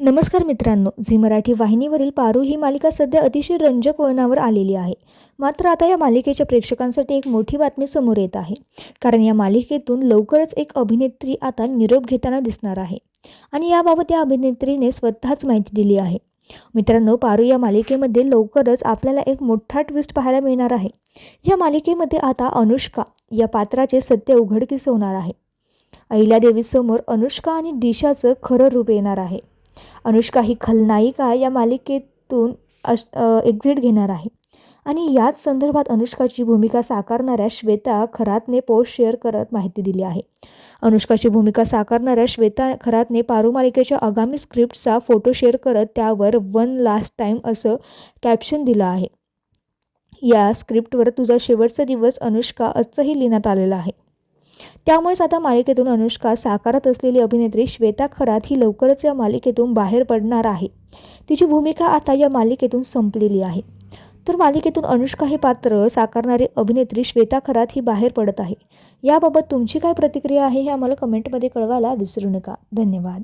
नमस्कार मित्रांनो झी मराठी वाहिनीवरील पारू ही मालिका सध्या अतिशय रंजक वळणावर आलेली आहे. मात्र आता या मालिकेच्या प्रेक्षकांसाठी एक मोठी बातमी समोर येत आहे. कारण या मालिकेतून लवकरच एक अभिनेत्री आता निरोप घेताना दिसणार आहे. आणि याबाबत या अभिनेत्रीने स्वतःच माहिती दिली आहे. मित्रांनो पारू या मालिकेमध्ये लवकरच आपल्याला एक मोठा ट्विस्ट पाहायला मिळणार आहे. या मालिकेमध्ये आता अनुष्का या पात्राचे सत्य उघडकीस होणार आहे. अहिल्यादेवीसमोर अनुष्का आणि दिशाचं खरं रूप येणार आहे. अनुष्का ही खलनायिका या मालिकेतून अश एक्झिट घेणार आहे. आणि याच संदर्भात अनुष्काची भूमिका साकारणाऱ्या श्वेता खरातने पोस्ट शेअर करत माहिती दिली आहे. अनुष्काची भूमिका साकारणाऱ्या श्वेता खरातने पारू मालिकेच्या आगामी स्क्रिप्टचा फोटो शेअर करत त्यावर वन लास्ट टाईम असं कॅप्शन दिलं आहे. या स्क्रिप्टवर तुझा शेवटचा दिवस अनुष्का असंही लिहिण्यात आलेलं आहे. त्यामुळेच आता मालिकेतून अनुष्का साकारत असलेली अभिनेत्री श्वेता खरात ही लवकरच या मालिकेतून बाहेर पडणार आहे. तिची भूमिका आता या मालिकेतून संपलेली आहे. तर मालिकेतून अनुष्का हे पात्र साकारणारी अभिनेत्री श्वेता खरात ही बाहेर पडत आहे. याबाबत तुमची काय प्रतिक्रिया आहे हे आम्हाला कमेंटमध्ये कळवायला विसरू नका. धन्यवाद.